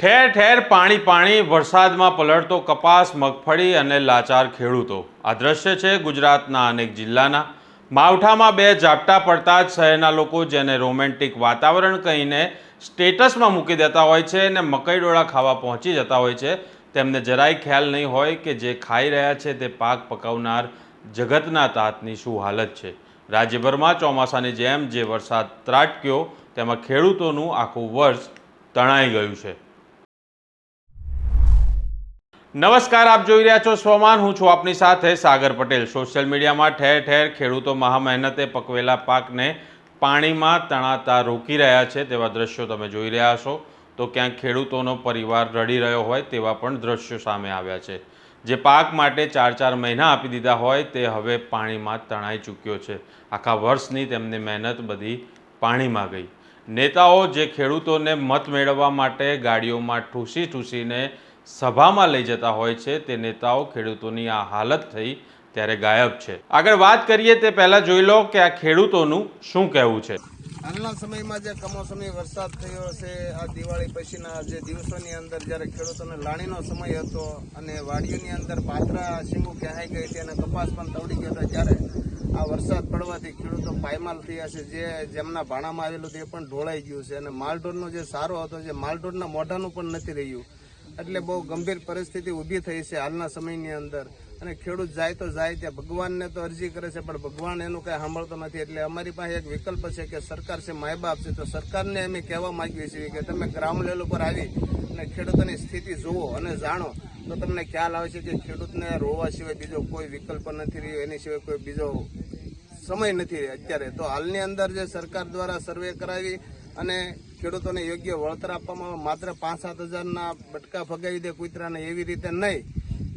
ઠેર ઠેર પાણી પાણી વરસાદમાં પલળતો કપાસ, મગફળી અને લાચાર ખેડૂતો. આ દ્રશ્ય છે ગુજરાતના અનેક જિલ્લાના. માવઠામાં બે ઝાપટા પડતા જ શહેરના લોકો જેને રોમેન્ટિક વાતાવરણ કહીને સ્ટેટસમાં મૂકી દેતા હોય છે અને મકઈ ડોળા ખાવા પહોંચી જતા હોય છે, તેમને જરાય ખ્યાલ નહીં હોય કે જે ખાઈ રહ્યા છે તે પાક પકાવનાર જગતના તાતની શું હાલત છે. રાજ્યભરમાં ચોમાસાની જેમ જે વરસાદ ત્રાટક્યો, તેમાં ખેડૂતોનું આખું વર્ષ તણાઈ ગયું છે. નમસ્કાર, આપ જોઈ રહ્યા છો સ્વમાન. હું છું આપની સાથે સાગર પટેલ. સોશિયલ મીડિયામાં ઠેર ઠેર ખેડૂતો મહામહેનતે પકવેલા પાકને પાણીમાં તણાતા રોકી રહ્યા છે તેવા દ્રશ્યો તમે જોઈ રહ્યા છો તો ક્યાંક ખેડૂતોનો પરિવાર રડી રહ્યો હોય તેવા પણ દ્રશ્યો સામે આવ્યા છે. જે પાક માટે ચાર ચાર મહિના આપી દીધા હોય તે હવે પાણીમાં તણાઈ ચૂક્યો છે. આખા વર્ષની તેમની મહેનત બધી પાણીમાં ગઈ. નેતાઓ જે ખેડૂતોને મત મેળવવા માટે ગાડીઓમાં ઠૂસી ઠૂસીને સભામાં લઈ જતા હોય છે, તે નેતાઓ ખેડૂતોની આ હાલત થઈ ત્યારે ગાયબ છે. આગળ વાત કરીએ તે પહેલા જોઈ લો કે આ ખેડૂતોનું શું કહેવું છે. હાલના સમયમાં જે કમોસમી વરસાદ થયો છે આ દિવાળી પછીના જે દિવસોની અંદર જ્યારે ખેડૂતોને લાણીનો સમય હતો અને વાડીઓની અંદર પાથરા શીંગુ કહેવાઈ ગઈ હતી અને કપાસ પણ તવડી ગયો હતો, ત્યારે આ વરસાદ પડવાથી ખેડૂતો પાયમાલ થયા છે. જે જેમના ભાણામાં આવેલું તે પણ ઢોળાઈ ગયું છે અને માલઢોરનો જે સારો હતો, જે માલઢોરના મોઢાનું પણ નથી રહ્યું. એટલે બહુ ગંભીર પરિસ્થિતિ ઊભી થઈ છે હાલના સમયની અંદર. અને ખેડૂત જાય તો જાય ત્યાં ભગવાનને તો અરજી કરે છે, પણ ભગવાન એનું કઈ સાંભળતો નથી. એટલે અમારી પાસે એક વિકલ્પ છે કે સરકાર છે માય બાપ છે. તો સરકારને અમે કહેવા માંગીએ છીએ કે તમે ગ્રાઉન્ડ લેવલ ઉપર આવી અને ખેડૂતોની સ્થિતિ જુઓ અને જાણો. તો તમને ખ્યાલ આવે છે કે ખેડૂતને રોવા સિવાય બીજો કોઈ વિકલ્પ નથી રહ્યો, એની સિવાય કોઈ બીજો સમય નથી અત્યારે. તો હાલની અંદર જે સરકાર દ્વારા સર્વે કરાવી અને ખેડૂતોને યોગ્ય વળતર આપવામાં માત્ર પાંચ સાત હજારના બટકા ફગાવી દે કૂતરાને એવી રીતે નહીં.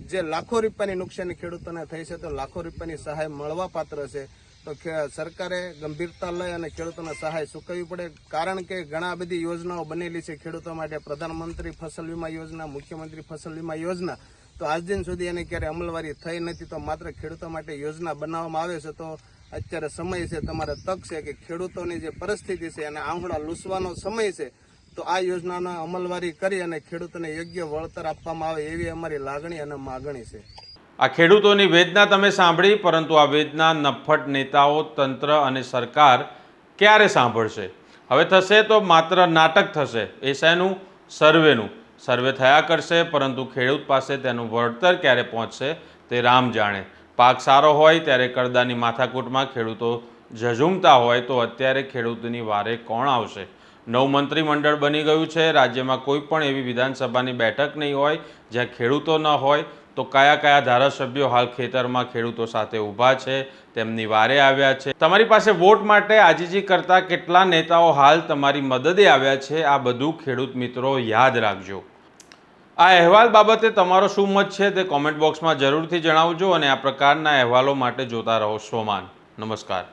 જે લાખો રૂપિયાની નુકસાની ખેડૂતોને થઈ છે, તો લાખો રૂપિયાની સહાય મળવા પાત્ર છે. તો સરકારે ગંભીરતા લઈ અને ખેડૂતોને સહાય ચૂકવવી પડે. કારણ કે ઘણા બધી યોજનાઓ બનેલી છે ખેડૂતો માટે. પ્રધાનમંત્રી ફસલ વીમા યોજના, મુખ્યમંત્રી ફસલ વીમા યોજના. તો આજ દિન સુધી એની ક્યારે અમલવારી થઈ નથી, તો માત્ર ખેડૂતો માટે યોજના બનાવવામાં આવે છે, તો અત્યારે સમય છે, તમારે તક છે કે ખેડૂતોની જે પરિસ્થિતિ છે અને આંગળા લૂસવાનો સમય છે, તો આ યોજનાના અમલવારી કરી અને ખેડૂતોને યોગ્ય વળતર આપવામાં આવે એવી અમારી લાગણી અને માગણી છે. આ ખેડૂતોની વેદના તમે સાંભળી, પરંતુ આ વેદના નફ્ફટ નેતાઓ, તંત્ર અને સરકાર ક્યારે સાંભળશે? હવે થશે તો માત્ર નાટક થશે, એ શેનું? સર્વેનું. સર્વે થયા કરશે, પરંતુ ખેડૂત પાસે તેનું વળતર ક્યારે પહોંચશે, તે રામ જાણે. પાક સારો હોય ત્યારે કરદાની માથાકૂટમાં ખેડૂતો ઝઝૂમતા હોય તો અત્યારે ખેડૂતની વારે કોણ આવશે? નવું મંત્રીમંડળ બની ગયું છે. રાજ્યમાં કોઈ પણ એવી વિધાનસભાની બેઠક નહીં હોય જ્યાં ખેડૂતો ન હોય તો કયા કયા ધારાસભ્યો હાલ ખેતરમાં ખેડૂતો સાથે ઊભા છે, તેમની વારે આવ્યા છે. તમારી પાસે વોટ માટે આજીજી કરતા કેટલા નેતાઓ હાલ તમારી મદદે આવ્યા છે? આ બધું ખેડૂત મિત્રો યાદ રાખજો. આ અહેવાલ બાબતે તમારો શું મત છે તે કોમેન્ટ બોક્સમાં જરૂરથી જણાવજો અને આ પ્રકારના અહેવાલો માટે જોતા રહો સોમાન નમસ્કાર.